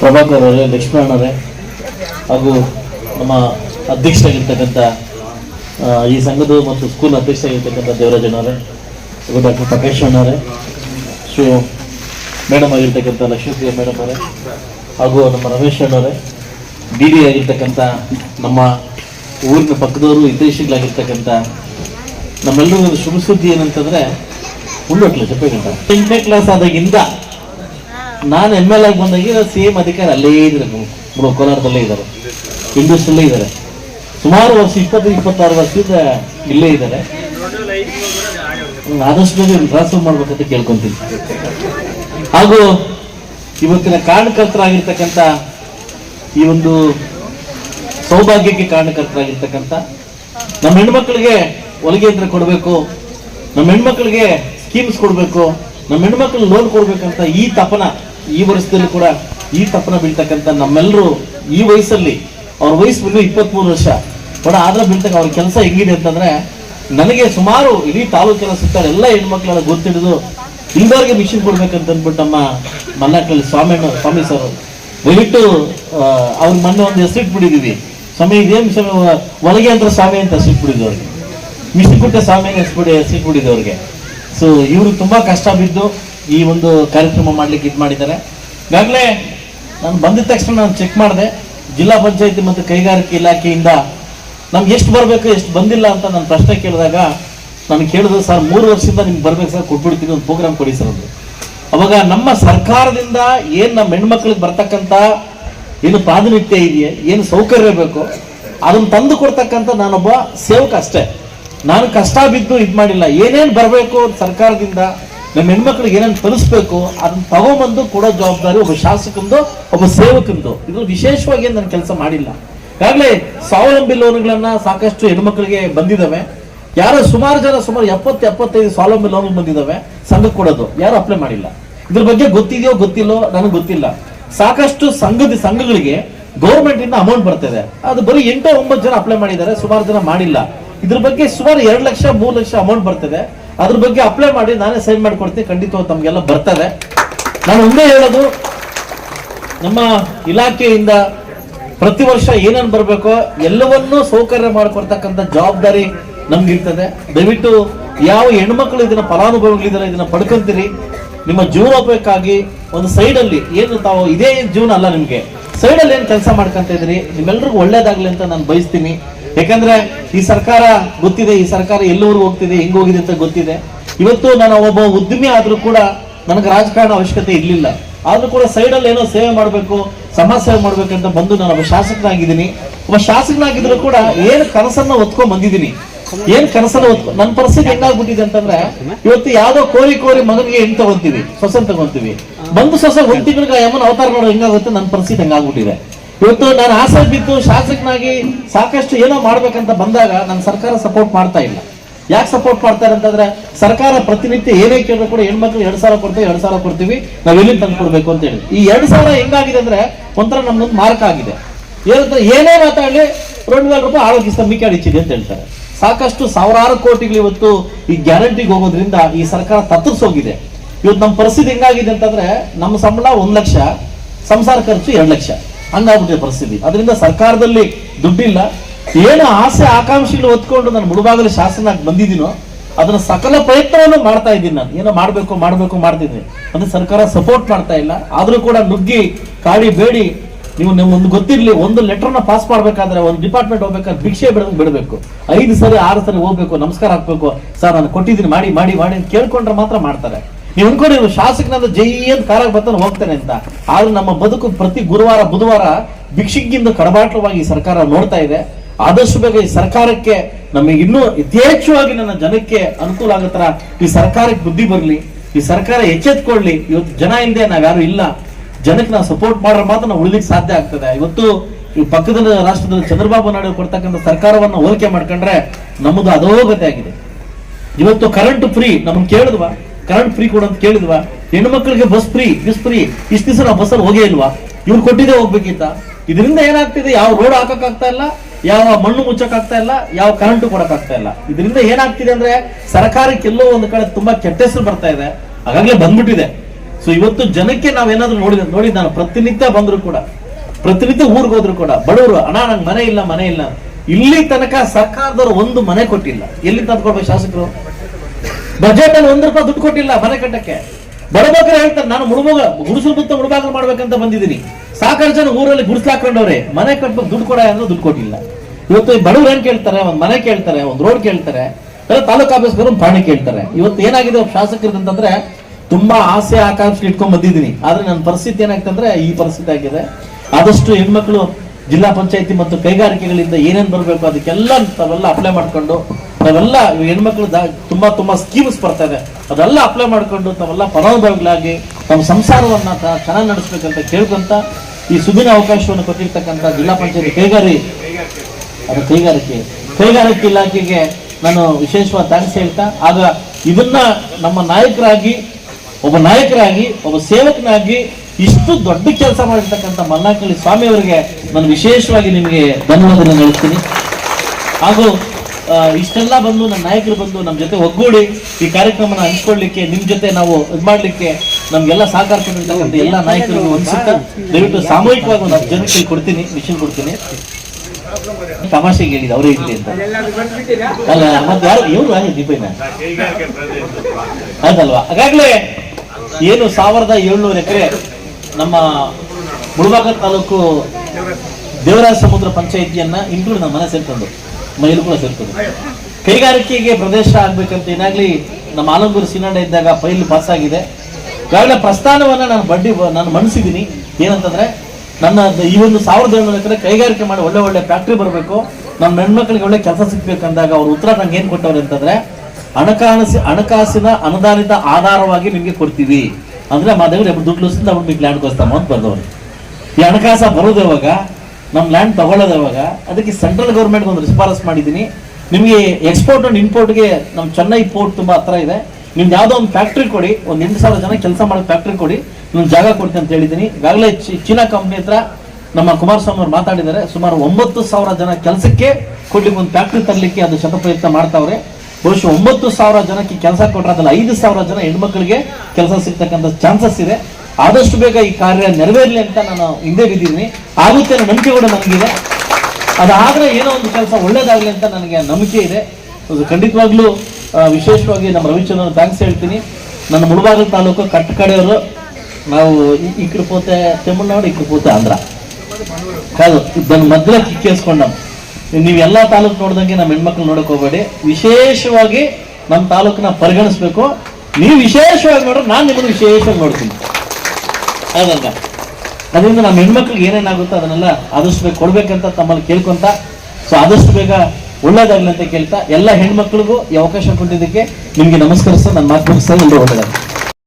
ಪ್ರಭಾಕರ್ ಅವರೇ ಲಕ್ಷ್ಮಣರೇ ಹಾಗೂ ನಮ್ಮ ಅಧ್ಯಕ್ಷರಾಗಿರ್ತಕ್ಕಂಥ ಈ ಸಂಘದ ಮತ್ತು ಸ್ಕೂಲ್ ಅಧ್ಯಕ್ಷರಾಗಿರ್ತಕ್ಕಂಥ ದೇವರಾಜನವರೇ, ಹಾಗೂ ಡಾಕ್ಟರ್ ಪ್ರಕಾಶ್ ಅಣ್ಣವರೇ ಶ್ರೀ ಮೇಡಮ್ ಆಗಿರ್ತಕ್ಕಂಥ ಲಕ್ಷ್ಮೀಪ್ರಿಯ ಮೇಡಮ್ ಅವರೇ, ಹಾಗೂ ನಮ್ಮ ರಮೇಶ್ ಅಣ್ಣವರೇ ಡಿ ಡಿ ಆಗಿರ್ತಕ್ಕಂಥ ನಮ್ಮ ಊರಿನ ಪಕ್ಕದವರು, ಹಿತೈಷಿಗಳಾಗಿರ್ತಕ್ಕಂಥ ನಮ್ಮೆಲ್ಲರೂ ಒಂದು ಶುಭ ಸುದ್ದಿ ಏನಂತಂದ್ರೆ ಮುಂದೋಟ್ಲ ಜಪ್ಪೇಗಂಟ. ಎಂಟನೇ ಕ್ಲಾಸ್ ಆದಾಗಿಂದ ನಾನು ಎಂ ಎಲ್ ಆಗಿ ಬಂದಾಗ ಸೇಮ್ ಅಧಿಕಾರ ಅಲ್ಲೇ ಇದ್ದಾರೆ ನಮ್ಮ ಕೋಲಾರದಲ್ಲೇ ಇದ್ದಾರೆ. ಇಂಡಸ್ಟ್ರಿಯಲ್ಲೇ ಇದ್ದಾರೆ. ಸುಮಾರು ವರ್ಷ ಇಪ್ಪತ್ತು, ಇಪ್ಪತ್ತಾರು ವರ್ಷದಿಂದ ಇಲ್ಲೇ ಇದ್ದಾರೆ. ಆದಷ್ಟು ಬೇಗ ಟ್ರಾನ್ಸ್ಫರ್ ಮಾಡ್ಬೇಕಂತ ಕೇಳ್ಕೊಂತೀನಿ. ಹಾಗೂ ಇವತ್ತಿನ ಕಾರಣಕರ್ತರಾಗಿರ್ತಕ್ಕಂಥ ಈ ಒಂದು ಸೌಭಾಗ್ಯಕ್ಕೆ ಕಾರಣಕರ್ತರಾಗಿರ್ತಕ್ಕಂಥ ನಮ್ಮ ಹೆಣ್ಮಕ್ಳಿಗೆ ಹೊಲಿಗೆ ಯಂತ್ರ ಕೊಡಬೇಕು, ನಮ್ಮ ಹೆಣ್ಮಕ್ಳಿಗೆ ಸ್ಕೀಮ್ಸ್ ಕೊಡಬೇಕು, ನಮ್ಮ ಹೆಣ್ಮಕ್ಳಿಗೆ ಲೋನ್ ಕೊಡ್ಬೇಕಂತ ಈ ತಪನ ಈ ವರ್ಷದಲ್ಲಿ ಕೂಡ ಈ ತಪ್ಪನ ಬೀಳ್ತಕ್ಕಂಥ ನಮ್ಮೆಲ್ಲರೂ ಈ ವಯಸ್ಸಲ್ಲಿ ಅವ್ರ ವಯಸ್ಸು ಬಂದು ಇಪ್ಪತ್ತ್ಮೂರು ವರ್ಷ. ಬಡ ಆದ್ರೆ ಬೀಳ್ತಕ್ಕ ಅವ್ರ ಕೆಲಸ ಹೆಂಗಿದೆ ಅಂತಂದ್ರೆ ನನಗೆ ಸುಮಾರು ಇಡೀ ತಾಲೂಕಿನ ಸುತ್ತ ಎಲ್ಲ ಹೆಣ್ಮಕ್ಳೆಲ್ಲ ಗೊತ್ತಿಡಿದು ಇಲ್ದವ್ರಿಗೆ ಮಿಷಿನ್ ಕೊಡ್ಬೇಕಂತ ಅಂದ್ಬಿಟ್ಟು ನಮ್ಮ ಮಲ್ನಾಟ್ನಲ್ಲಿ ಸ್ವಾಮಿ ಸ್ವಾಮಿ ಸರ್ ದಯವಿಟ್ಟು ಅವ್ರ ಮೊನ್ನೆ ಒಂದು ಹೆಸರಿಟ್ಬಿಟ್ಟಿದ್ದೀವಿ ಸ್ವಾಮಿ, ಇದೇನು ಸ್ವಾಮಿ ಒಳಗೆ ಅಂದ್ರೆ ಸ್ವಾಮಿ ಅಂತ ಹೆಸರಿಟ್ಬಿಟ್ಟಿದ್ವಿ ಅವ್ರಿಗೆ. ಮಿಷಿನ್ ಕೊಟ್ಟ ಸ್ವಾಮಿ ಹೆಸರಿಬಿಡಿ ಹೆಸರಿಟ್ಬಿಟ್ಟಿದ್ವಿ ಅವ್ರಿಗೆ. ಸೊ ಇವರು ತುಂಬಾ ಕಷ್ಟ ಬಿದ್ದು ಈ ಒಂದು ಕಾರ್ಯಕ್ರಮ ಮಾಡ್ಲಿಕ್ಕೆ ಇದು ಮಾಡಿದ್ದಾರೆ. ಈಗಾಗಲೇ ನಾನು ಬಂದಿದ ತಕ್ಷಣ ನಾನು ಚೆಕ್ ಮಾಡಿದೆ. ಜಿಲ್ಲಾ ಪಂಚಾಯತಿ ಮತ್ತು ಕೈಗಾರಿಕೆ ಇಲಾಖೆಯಿಂದ ನಮ್ಗೆ ಎಷ್ಟು ಬರಬೇಕು, ಎಷ್ಟು ಬಂದಿಲ್ಲ ಅಂತ ನಾನು ಪ್ರಶ್ನೆ ಕೇಳಿದಾಗ ನಾನು ಕೇಳಿದ್ರು ಸರ್, ಮೂರು ವರ್ಷದಿಂದ ನಿಮ್ಗೆ ಬರ್ಬೇಕು, ಸರ್, ಕೊಟ್ಬಿಡ್ತೀನಿ, ಒಂದು ಪ್ರೋಗ್ರಾಮ್ ಕೊಡಿ, ಸರ್, ಅಂದ್ರು. ಅವಾಗ ನಮ್ಮ ಸರ್ಕಾರದಿಂದ ಏನು ನಮ್ಮ ಹೆಣ್ಮಕ್ಳಿಗೆ ಬರ್ತಕ್ಕಂಥ ಏನು ಪ್ರಾತಿನಿಧ್ಯ ಇದೆಯೇ, ಏನು ಸೌಕರ್ಯ ಬೇಕು, ಅದನ್ನು ತಂದು ಕೊಡ್ತಕ್ಕಂಥ ನಾನೊಬ್ಬ ಸೇವಕ ಅಷ್ಟೇ. ನಾನು ಕಷ್ಟ ಬಿದ್ದು ಇದು ಮಾಡಿಲ್ಲ. ಏನೇನು ಬರಬೇಕು ಸರ್ಕಾರದಿಂದ ನಮ್ಮ ಹೆಣ್ಮಕ್ಳಿಗೆ ಏನೇನು ಕಲಿಸ್ಬೇಕು ಅದನ್ನ ತಗೊಂಬಂದು ಕೊಡೋ ಜವಾಬ್ದಾರಿ ಒಬ್ಬ ಶಾಸಕಂದು, ಒಬ್ಬ ಸೇವಕಂದು. ಇದು ವಿಶೇಷವಾಗಿ ನನ್ನ ಕೆಲಸ ಮಾಡಿಲ್ಲ. ಈಗಾಗಲೇ ಸ್ವಾವಲಂಬಿ ಲೋನ್ಗಳನ್ನ ಸಾಕಷ್ಟು ಹೆಣ್ಮಕ್ಳಿಗೆ ಬಂದಿದ್ದಾವೆ ಯಾರೋ ಸುಮಾರು ಜನ, ಸುಮಾರು ಎಪ್ಪತ್ತು, ಎಪ್ಪತ್ತೈದು ಸ್ವಾವಲಂಬಿ ಲೋನ್ ಬಂದಿದ್ದಾವೆ ಸಂಘಕ್ಕೆ ಕೊಡೋದು. ಯಾರು ಅಪ್ಲೈ ಮಾಡಿಲ್ಲ. ಇದ್ರ ಬಗ್ಗೆ ಗೊತ್ತಿದೆಯೋ, ಗೊತ್ತಿಲ್ಲೋ, ನನಗೆ ಗೊತ್ತಿಲ್ಲ. ಸಾಕಷ್ಟು ಸಂಘದ ಸಂಘಗಳಿಗೆ ಗೌರ್ಮೆಂಟ್ ಇಂದ ಅಮೌಂಟ್ ಬರ್ತದೆ. ಅದು ಬರೀ ಎಂಟೋ ಒಂಬತ್ತು ಜನ ಅಪ್ಲೈ ಮಾಡಿದ್ದಾರೆ, ಸುಮಾರು ಜನ ಮಾಡಿಲ್ಲ. ಇದ್ರ ಬಗ್ಗೆ ಸುಮಾರು ಎರಡು ಲಕ್ಷ, ಮೂರು ಲಕ್ಷ ಅಮೌಂಟ್ ಬರ್ತದೆ. ಅದ್ರ ಬಗ್ಗೆ ಅಪ್ಲೈ ಮಾಡಿ ನಾನೇ ಸೈನ್ ಮಾಡಿಕೊಡ್ತೀನಿ. ಖಂಡಿತವಾಗಿ ತಮ್ಗೆಲ್ಲ ಬರ್ತದೆ. ನಾನು ಒಂದೇ ಹೇಳೋದು, ನಮ್ಮ ಇಲಾಖೆಯಿಂದ ಪ್ರತಿ ವರ್ಷ ಏನೇನು ಬರಬೇಕೋ ಎಲ್ಲವನ್ನೂ ಸೌಕರ್ಯ ಮಾಡಿಕೊಡ್ತಕ್ಕಂಥ ಜವಾಬ್ದಾರಿ ನಮ್ಗಿರ್ತದೆ. ದಯವಿಟ್ಟು ಯಾವ ಹೆಣ್ಮಕ್ಳು ಇದನ್ನ ಫಲಾನುಭವಿಗಳಿದ್ದಾರೆ ಇದನ್ನ ಪಡ್ಕೊಂತೀರಿ, ನಿಮ್ಮ ಜೀವನೋಪಯಕ್ಕಾಗಿ ಒಂದು ಸೈಡಲ್ಲಿ ಏನು ತಾವು ಇದೇ ಜೀವನ ಅಲ್ಲ ನಿಮ್ಗೆ. ಸೈಡಲ್ಲಿ ಏನು ಕೆಲಸ ಮಾಡ್ಕೊಂತ ಇದ್ರಿ? ನಿಮ್ಮೆಲ್ರಿಗೂ ಒಳ್ಳೇದಾಗ್ಲಿ ಅಂತ ನಾನು ಬಯಸ್ತೀನಿ. ಯಾಕಂದ್ರೆ ಈ ಸರ್ಕಾರ ಗೊತ್ತಿದೆ, ಈ ಸರ್ಕಾರ ಎಲ್ಲೂರು ಹೋಗ್ತಿದೆ, ಹೆಂಗ್ ಹೋಗಿದೆ ಅಂತ ಗೊತ್ತಿದೆ. ಇವತ್ತು ನಾನು ಒಬ್ಬ ಉದ್ಯಮಿ ಆದ್ರೂ ಕೂಡ ನನಗೆ ರಾಜಕಾರಣ ಅವಶ್ಯಕತೆ ಇರಲಿಲ್ಲ. ಆದ್ರೂ ಕೂಡ ಸೈಡಲ್ಲಿ ಏನೋ ಸೇವೆ ಮಾಡಬೇಕು, ಸಮಾಜ ಸೇವೆ ಮಾಡ್ಬೇಕಂತ ಬಂದು ನಾನು ಒಬ್ಬ ಶಾಸಕನಾಗಿದ್ದೀನಿ. ಒಬ್ಬ ಶಾಸಕನಾಗಿದ್ರು ಕೂಡ ಏನು ಕನಸನ್ನ ಒತ್ಕೊಂಡ್ ಬಂದಿದ್ದೀನಿ. ಏನ್ ಕನಸನ್ನ ಹೊತ್ಕೊ ನನ್ನ ಪರಿಸ್ಥಿತಿ ಹೆಂಗಾಗ್ಬಿಟ್ಟಿದೆ ಅಂತಂದ್ರೆ, ಇವತ್ತು ಯಾವ್ದೋ ಕೋರಿ ಕೋರಿ ಮಗನಿಗೆ ಹೆಣ್ ತಗೊಂತೀವಿ, ಸೊಸನ್ ತಗೊಂತೀವಿ. ಬಂದು ಸಸ ಒಂದು ಯಮನ ಅವತಾರ ನೋಡೋ ಹೆಂಗಾಗುತ್ತೆ? ನನ್ನ ಪರಿಸ್ಥಿತಿ ಹೆಂಗಾಗ್ಬಿಟ್ಟಿದೆ. ಇವತ್ತು ನಾನು ಆಸೆ ಬಿದ್ದು ಶಾಸಕನಾಗಿ ಸಾಕಷ್ಟು ಏನೋ ಮಾಡ್ಬೇಕಂತ ಬಂದಾಗ ನನ್ನ ಸರ್ಕಾರ ಸಪೋರ್ಟ್ ಮಾಡ್ತಾ ಇಲ್ಲ. ಯಾಕೆ ಸಪೋರ್ಟ್ ಮಾಡ್ತಾರೆ ಅಂತಂದ್ರೆ ಸರ್ಕಾರ ಪ್ರತಿನಿತ್ಯ ಏನೇ ಕೇಳಿದ್ರು ಕೂಡ ಹೆಣ್ಮಕ್ಳು ಎರಡ್ ಸಾವಿರ ಕೊಡ್ತೀವಿ, ಎರಡ್ ಸಾವಿರ ಕೊಡ್ತೀವಿ, ನಾವು ಎಲ್ಲಿ ತಂದು ಕೊಡ್ಬೇಕು ಅಂತ ಹೇಳಿ. ಈ ಎರಡ್ ಸಾವಿರ ಹೆಂಗಾಗಿದೆ ಅಂದ್ರೆ ಒಂಥರ ನಮ್ದೊಂದು ಮಾರ್ಕ್ ಆಗಿದೆ. ಏನಂತ ಏನೇ ಮಾತಾಡಲಿ ರೆಂಡು ವೇಲ ರೂಪಾಯಿ ಆರೋಗ್ಯ ಸಮೀಕ್ಷೆ ಅಡಿಚಿದೆ ಅಂತ ಹೇಳ್ತಾರೆ. ಸಾಕಷ್ಟು ಸಾವಿರಾರು ಕೋಟಿಗಳು ಇವತ್ತು ಈ ಗ್ಯಾರಂಟಿಗೆ ಹೋಗೋದ್ರಿಂದ ಈ ಸರ್ಕಾರ ತತ್ತರಿಸೋಗಿದೆ. ಇವತ್ತು ನಮ್ಮ ಪರಿಸ್ಥಿತಿ ಹೆಂಗಾಗಿದೆ ಅಂತಂದ್ರೆ ನಮ್ಮ ಸಂಬಳ ಒಂದು ಲಕ್ಷ, ಸಂಸಾರ ಖರ್ಚು ಎರಡು ಲಕ್ಷ. ಹಂಗಾಗ್ಬಿಟ್ಟಿದೆ ಪರಿಸ್ಥಿತಿ. ಅದರಿಂದ ಸರ್ಕಾರದಲ್ಲಿ ದುಡ್ಡಿಲ್ಲ. ಏನು ಆಸೆ, ಆಕಾಂಕ್ಷೆಗಳು ಹೊತ್ಕೊಂಡು ನಾನು ಮುಳುಬಾಗಲು ಶಾಸನ ಬಂದಿದ್ದೀನೋ, ಅದನ್ನ ಸಕಲ ಪ್ರಯತ್ನವನ್ನು ಮಾಡ್ತಾ ಇದ್ದೀನಿ ನಾನು. ಏನೋ ಮಾಡಬೇಕು ಮಾಡಬೇಕು, ಮಾಡ್ತಿದ್ದೀನಿ. ಅಂದ್ರೆ ಸರ್ಕಾರ ಸಪೋರ್ಟ್ ಮಾಡ್ತಾ ಇಲ್ಲ. ಆದರೂ ಕೂಡ ನುಗ್ಗಿ ಕಾಡಿ ಬೇಡಿ. ನೀವು ಒಂದು ಗೊತ್ತಿರಲಿ, ಒಂದು ಲೆಟರ್ನ ಪಾಸ್ ಮಾಡ್ಬೇಕಾದ್ರೆ ಒಂದು ಡಿಪಾರ್ಟ್ಮೆಂಟ್ ಹೋಗ್ಬೇಕಾದ್ರೆ ಭಿಕ್ಷೆ ಬಿಡೋದು ಬಿಡಬೇಕು. ಐದು ಸರಿ, ಆರು ಸರಿ ಹೋಗ್ಬೇಕು, ನಮಸ್ಕಾರ ಹಾಕ್ಬೇಕು. ಸರ್, ನಾನು ಕೊಟ್ಟಿದ್ದೀನಿ, ಮಾಡಿ ಮಾಡಿ ಮಾಡಿ ಕೇಳ್ಕೊಂಡ್ರೆ ಮಾತ್ರ ಮಾಡ್ತಾರೆ. ನೀವು ಅನ್ಕೊಂಡು ನೀವು ಶಾಸಕನಾದ ಜೈ ಅಂತ ಕಾರಾಗ ಬರ್ತಾನೆ, ಹೋಗ್ತಾನೆ ಅಂತ. ಆದ್ರೆ ನಮ್ಮ ಬದುಕು ಪ್ರತಿ ಗುರುವಾರ, ಬುಧವಾರ ಭಿಕ್ಷಿಗಿಂದ ಕಡಬಾಟ್ಲವಾಗಿ ಸರ್ಕಾರ ನೋಡ್ತಾ ಇದೆ. ಆದಷ್ಟು ಬೇಗ ಈ ಸರ್ಕಾರಕ್ಕೆ ನಮಗೆ ಇನ್ನೂ ಯಥೇಚ್ಛವಾಗಿ ನನ್ನ ಜನಕ್ಕೆ ಅನುಕೂಲ ಆಗತ್ತರ ಈ ಸರ್ಕಾರಕ್ಕೆ ಬುದ್ಧಿ ಬರಲಿ, ಈ ಸರ್ಕಾರ ಎಚ್ಚೆತ್ಕೊಳ್ಳಿ. ಇವತ್ತು ಜನ ಇಲ್ಲದೆ ನಾವ್ಯಾರು ಇಲ್ಲ. ಜನಕ್ಕೆ ನಾವು ಸಪೋರ್ಟ್ ಮಾಡ್ರೆ ಮಾತ್ರ ನಾವು ಉಳಿಲಿಕ್ಕೆ ಸಾಧ್ಯ ಆಗ್ತದೆ. ಇವತ್ತು ಈ ಪಕ್ಕದ ರಾಷ್ಟ್ರದಲ್ಲಿ ಚಂದ್ರಬಾಬು ನಾಯ್ಡು ಕೊಡ್ತಕ್ಕಂಥ ಸರ್ಕಾರವನ್ನ ಹೋಲಿಕೆ ಮಾಡ್ಕೊಂಡ್ರೆ ನಮ್ಮದು ಅಧೋಗತಿ ಆಗಿದೆ ಇವತ್ತು ಕರೆಂಟ್ ಫ್ರೀ ನಮ್ಗೆ ಕೇಳಿದ್ವಾ? ಕರೆಂಟ್ ಫ್ರೀ ಕೊಡು ಅಂತ ಕೇಳಿದ್ವಾ? ಹೆಣ್ಮಕ್ಳಿಗೆ ಬಸ್ ಫ್ರೀ ಬಸ್ ಫ್ರೀ ಇಷ್ಟು ದಿವಸ ನಾವು ಬಸ್ಸಲ್ಲಿ ಹೋಗೇ ಇಲ್ವಾ? ಇವ್ರು ಕೊಟ್ಟಿದ್ದೆ ಹೋಗ್ಬೇಕಿತ್ತ ಇದರಿಂದ ಏನಾಗ್ತಿದೆ? ಯಾವ ರೋಡ್ ಹಾಕಕ್ಕಾಗ್ತಾ ಇಲ್ಲ, ಯಾವ ಮಣ್ಣು ಮುಚ್ಚಕ್ಕಾಗ್ತಾ ಇಲ್ಲ, ಯಾವ ಕರೆಂಟ್ ಕೊಡಕ್ಕಾಗ್ತಾ ಇಲ್ಲ. ಇದರಿಂದ ಏನಾಗ್ತಿದೆ ಅಂದ್ರೆ ಸರ್ಕಾರಕ್ಕೆ ಎಲ್ಲೋ ಒಂದು ಕಡೆ ತುಂಬಾ ಕೆಟ್ಟ ಹೆಸರು ಬರ್ತಾ ಇದೆ. ಹಾಗಾಗ್ಲೇ ಬಂದ್ಬಿಟ್ಟಿದೆ. ಸೊ ಇವತ್ತು ಜನಕ್ಕೆ ನಾವೇನಾದ್ರೂ ನೋಡಿದ ನೋಡಿ ನಾನು, ಪ್ರತಿನಿತ್ಯ ಬಂದ್ರು ಕೂಡ, ಪ್ರತಿನಿತ್ಯ ಊರಿಗೆ ಹೋದ್ರು ಕೂಡ, ಬಡವರು, ಅಣ್ಣ, ನಂಗೆ ಮನೆ ಇಲ್ಲ ಮನೆ ಇಲ್ಲ. ಇಲ್ಲಿ ತನಕ ಸರ್ಕಾರದವರು ಒಂದು ಮನೆ ಕೊಟ್ಟಿಲ್ಲ. ಎಲ್ಲಿ ತಂದ್ಕೊಡ್ಬೇಕು ಶಾಸಕರು? ಬಜೆಟ್ ಅಲ್ಲಿ ಒಂದ್ ರೂಪಾಯಿ ದುಡ್ಡು ಕೊಟ್ಟಿಲ್ಲ ಮನೆ ಕಟ್ಟಕ್ಕೆ. ಬಡಬಗ್ರೆ ಹೇಳ್ತಾರೆ, ನಾನು ಮುಳುಬೋಗ ಗುಡಿಸಲು ಬಿತ್ತ ಮುಳುಬಾಗಲು ಮಾಡ್ಬೇಕಂತ ಬಂದಿದ್ದೀನಿ. ಸಾಕಷ್ಟು ಜನ ಊರಲ್ಲಿ ಗುಡಿಸ್ಲು ಹಾಕೊಂಡವ್ರೆ ಮನೆ ಕಟ್ಬೇಕು, ದುಡ್ಡು ಕೊಡ ಅಂದ್ರೆ ದುಡ್ಡು ಕೊಟ್ಟಿಲ್ಲ. ಇವತ್ತು ಬಡವ್ರು ಏನ್ ಕೇಳ್ತಾರೆ, ಒಂದ್ ಮನೆ ಕೇಳ್ತಾರೆ, ಒಂದ್ ರೋಡ್ ಕೇಳ್ತಾರೆ ತಾಲೂಕು ಆಫೀಸ್ಗೆ ಒಂದು ಪಾಣಿ ಕೇಳ್ತಾರೆ. ಇವತ್ತು ಏನಾಗಿದೆ ಶಾಸಕರಿಗೆ ಅಂತಂದ್ರೆ, ತುಂಬಾ ಆಸೆ ಆಕಾಂಕ್ಷೆ ಇಟ್ಕೊಂಡ್ ಬಂದಿದ್ದೀನಿ. ಆದ್ರೆ ನನ್ನ ಪರಿಸ್ಥಿತಿ ಏನಾಗ್ತಂದ್ರೆ ಈ ಪರಿಸ್ಥಿತಿ ಆಗಿದೆ. ಆದಷ್ಟು ಹೆಣ್ಮಕ್ಳು ಜಿಲ್ಲಾ ಪಂಚಾಯತಿ ಮತ್ತು ಕೈಗಾರಿಕೆಗಳಿಂದ ಏನೇನ್ ಬರಬೇಕು, ಅದಕ್ಕೆಲ್ಲ ತಾವೆಲ್ಲ ಅಪ್ಲೈ ಮಾಡ್ಕೊಂಡು ನಾವೆಲ್ಲ ಹೆಣ್ಮಕ್ಳು ತುಂಬಾ ತುಂಬಾ ಸ್ಕೀಮ್ಸ್ ಬರ್ತಾ ಇದೆ. ಅದೆಲ್ಲ ಅಪ್ಲೈ ಮಾಡ್ಕೊಂಡು ತಾವೆಲ್ಲ ಫಲಾನುಭವಿಗಳಾಗಿ ತಮ್ಮ ಸಂಸಾರವನ್ನ ಚೆನ್ನಾಗಿ ನಡೆಸ್ಬೇಕಂತ ಕೇಳ್ಕೊಂತ ಈ ಸುದಿನ ಅವಕಾಶವನ್ನು ಕೊಟ್ಟಿರ್ತಕ್ಕಂಥ ಜಿಲ್ಲಾ ಪಂಚಾಯತ್ ಕೈಗಾರಿ, ಅದು ಕೈಗಾರಿಕೆ. ಕೈಗಾರಿಕೆ ಇಲಾಖೆಗೆ ನಾನು ವಿಶೇಷವಾಗಿ ಥ್ಯಾಂಕ್ಸ್ ಹೇಳ್ತಾ, ಆಗ ಇದನ್ನ ನಮ್ಮ ನಾಯಕರಾಗಿ, ಒಬ್ಬ ನಾಯಕರಾಗಿ, ಒಬ್ಬ ಸೇವಕನಾಗಿ ಇಷ್ಟು ದೊಡ್ಡ ಕೆಲಸ ಮಾಡಿರ್ತಕ್ಕಂಥ ಸ್ವಾಮಿ ಅವರಿಗೆ ನಾನು ವಿಶೇಷವಾಗಿ ನಿಮಗೆ ಧನ್ಯವಾದಗಳನ್ನು ಹೇಳ್ತೀನಿ. ಹಾಗೂ ಇಷ್ಟೆಲ್ಲ ಬಂದು ನಮ್ಮ ನಾಯಕರು ಬಂದು ನಮ್ಮ ಜೊತೆ ಒಗ್ಗೂಡಿ ಈ ಕಾರ್ಯಕ್ರಮನ ಹಂಚ್ಕೊಳ್ಳಿಕ್ಕೆ, ನಿಮ್ ಜೊತೆ ನಾವು ಇದ್ ಮಾಡ್ಲಿಕ್ಕೆ ನಮ್ಗೆಲ್ಲ ಸಹಕಾರ ಕೊಟ್ಟಿರ್ತಕ್ಕಂಥ ಎಲ್ಲ ನಾಯಕರಿಗೂ ಒಂದ್ಸುತ್ತ ದಯವಿಟ್ಟು ಸಾಮೂಹಿಕವಾಗಿ ಹತ್ತು ಜನಕ್ಕೆ ಕೊಡ್ತೀನಿ, ಮಿಷನ್ ಕೊಡ್ತೀನಿ. ತಮಾಷೆಗೆ ಹೇಳಿದ ಅವರೇ ಇರ್ಲಿ ಅಂತ. ಅಲ್ಲ, ಮತ್ತೆ ಯಾರು, ಇವ್ರು ದೀಪಿನ? ಹೌದಲ್ವಾ? ಹಾಗಾಗ್ಲೇ ಏನು ಸಾವಿರದ ಏಳ್ನೂರು ಎಕರೆ ನಮ್ಮ ಮುಳಬಾಗ ತಾಲೂಕು ದೇವರಾಜ ಸಮುದ್ರ ಪಂಚಾಯಿತಿಯನ್ನ ಇಂಕ್ಲೂಡ್ ನಮ್ಮ ಮನೆ ಮೈಲು ಕೂಡ ಸೇರ್ತದೆ. ಕೈಗಾರಿಕೆಗೆ ಪ್ರದೇಶ ಆಗ್ಬೇಕಂತ ಏನಾಗ್ಲಿ ನಮ್ಮ ಆಲಂಗೂರು ಸಿನಾಂಡ ಇದ್ದಾಗ ಫೈಲ್ ಪಾಸ್ ಆಗಿದೆ ಈಗಾಗಲೇ ಪ್ರಸ್ಥಾನವನ್ನು ನಾನು ಬಡ್ಡಿ, ನಾನು ಮನಸ್ಸಿದ್ದೀನಿ ಏನಂತಂದ್ರೆ, ನನ್ನ ಈ ಒಂದು ಸಾವಿರದ ಏಳ್ನೂರು ಎಕರೆ ಕೈಗಾರಿಕೆ ಮಾಡಿ ಒಳ್ಳೆ ಒಳ್ಳೆ ಫ್ಯಾಕ್ಟ್ರಿ ಬರಬೇಕು. ನಮ್ಮ ಹೆಣ್ಮಕ್ಳಿಗೆ ಒಳ್ಳೆ ಕೆಲಸ ಸಿಗ್ಬೇಕಂದಾಗ ಅವ್ರ ಉತ್ತರ ನಂಗೆ ಏನು ಕೊಟ್ಟವ್ರು ಅಂತಂದ್ರೆ ಹಣಕಾಸು ಹಣಕಾಸಿನ ಅನುದಾನಿತ ಆಧಾರವಾಗಿ ನಿಮಗೆ ಕೊಡ್ತೀವಿ. ಅಂದ್ರೆ ಮಾದೇವ್ರು ದುಡ್ಡು ಲ್ಯಾಂಡ್ ಕೊಡ್ತಾಮ ಅಂತ ಬರ್ದವ್ರು. ಈ ಹಣಕಾಸ ಬರೋದಿರುವಾಗ ನಮ್ಮ ಲ್ಯಾಂಡ್ ತಗೊಳ್ಳೋದು ಯಾವಾಗ ಅದಕ್ಕೆ ಸೆಂಟ್ರಲ್ ಗೌರ್ಮೆಂಟ್ ಒಂದು ರಿಸ್ಪಾನ್ಸ್ ಮಾಡಿದ್ದೀನಿ. ನಿಮಗೆ ಎಕ್ಸ್ಪೋರ್ಟ್ ಅಂಡ್ ಇಂಪೋರ್ಟ್ಗೆ ನಮ್ಮ ಚೆನ್ನೈ ಪೋರ್ಟ್ ತುಂಬ ಹತ್ರ ಇದೆ. ನಿಮ್ದು ಯಾವುದೋ ಒಂದು ಫ್ಯಾಕ್ಟ್ರಿ ಕೊಡಿ. ಒಂದು ಎಂಟು ಸಾವಿರ ಜನ ಕೆಲಸ ಮಾಡೋ ಫ್ಯಾಕ್ಟ್ರಿ ಕೊಡಿ. ನಿಮ್ಗೆ ಜಾಗ ಕೊಡ್ತೀನಿ ಅಂತ ಹೇಳಿದ್ದೀನಿ. ಈಗಾಗಲೇ ಚೀನಾ ಕಂಪ್ನಿ ಹತ್ರ ನಮ್ಮ ಕುಮಾರಸ್ವಾಮಿ ಅವರು ಮಾತಾಡಿದ್ದಾರೆ. ಸುಮಾರು ಒಂಬತ್ತು ಸಾವಿರ ಜನ ಕೆಲಸಕ್ಕೆ ಕೊಡ್ಲಿಕ್ಕೆ ಒಂದು ಫ್ಯಾಕ್ಟ್ರಿ ತರಲಿಕ್ಕೆ ಅದು ಶತಪ್ರಯತ್ನ ಮಾಡ್ತಾವ್ರೆ. ಬಹುಶಃ ಒಂಬತ್ತು ಸಾವಿರ ಜನಕ್ಕೆ ಕೆಲಸ ಕೊಟ್ಟರೆ ಅದ್ರಲ್ಲಿ ಐದು ಸಾವಿರ ಜನ ಹೆಣ್ಮಕ್ಳಿಗೆ ಕೆಲಸ ಸಿಗ್ತಕ್ಕಂಥ ಚಾನ್ಸಸ್ ಇದೆ. ಆದಷ್ಟು ಬೇಗ ಈ ಕಾರ್ಯ ನೆರವೇರಲಿ ಅಂತ ನಾನು ಹಿಂದೆ ಬಿದ್ದೀನಿ ಆಗುತ್ತೆ ಅನ್ನೋ ನಂಬಿಕೆ ಕೂಡ ನನಗಿದೆ. ಅದಾದ್ರೆ ಏನೋ ಒಂದು ಕೆಲಸ ಒಳ್ಳೇದಾಗಲಿ ಅಂತ ನನಗೆ ನಂಬಿಕೆ ಇದೆ. ಖಂಡಿತವಾಗ್ಲೂ ವಿಶೇಷವಾಗಿ ನಮ್ಮ ರವಿಚಂದ್ರನ ಥ್ಯಾಂಕ್ಸ್ ಹೇಳ್ತೀನಿ. ನನ್ನ ಮುಳಬಾಗಿಲು ತಾಲೂಕು ಕಟ್ಟ ಕಡೆಯವರು ನಾವು ಈ- ಈ ಕಡೆ ಪೋತೆ ತಮಿಳ್ನಾಡು ಕಡೆ ಪೋತೆ ಆಂಧ್ರ. ಕಾದು ಇದನ್ನು ಮೊದಲೇ ಕಿಕ್ಕೇಸ್ಕೊಂಡು ನೀವು ಎಲ್ಲಾ ತಾಲೂಕು ನೋಡ್ದಂಗೆ ನಮ್ಮ ಹೆಣ್ಮಕ್ಳು ನೋಡಕ್ ಹೋಗ್ಬೇಡಿ. ವಿಶೇಷವಾಗಿ ನಮ್ಮ ತಾಲೂಕನ್ನ ಪರಿಗಣಿಸ್ಬೇಕು. ನೀವು ವಿಶೇಷವಾಗಿ ನೋಡ್ರೆ ನಾನು ನಿಮ್ಮನ್ನು ವಿಶೇಷವಾಗಿ ನೋಡ್ತೀನಿ. ಹಾಗಂತ ಅದರಿಂದ ನಮ್ಮ ಹೆಣ್ಮಕ್ಳಿಗೆ ಏನೇನಾಗುತ್ತೋ ಅದನ್ನೆಲ್ಲ ಆದಷ್ಟು ಬೇಗ ಕೊಡ್ಬೇಕಂತ ತಮ್ಮಲ್ಲಿ ಕೇಳ್ಕೊಂತ ಸೊ ಆದಷ್ಟು ಬೇಗ ಒಳ್ಳೇದಾಗ್ಲಿ ಅಂತ ಕೇಳ್ತಾ, ಎಲ್ಲ ಹೆಣ್ಮಕ್ಳಿಗೂ ಈ ಅವಕಾಶ ಕೊಟ್ಟಿದ್ದಕ್ಕೆ ನಿಮ್ಗೆ ನಮಸ್ಕರಿಸ್ತಾ, ನನ್ನ ಮಾತು ಮುಗಿಸ್ತಾ ಎಲ್ಲರೂ ಹೊರಟಿದ್ದಾರೆ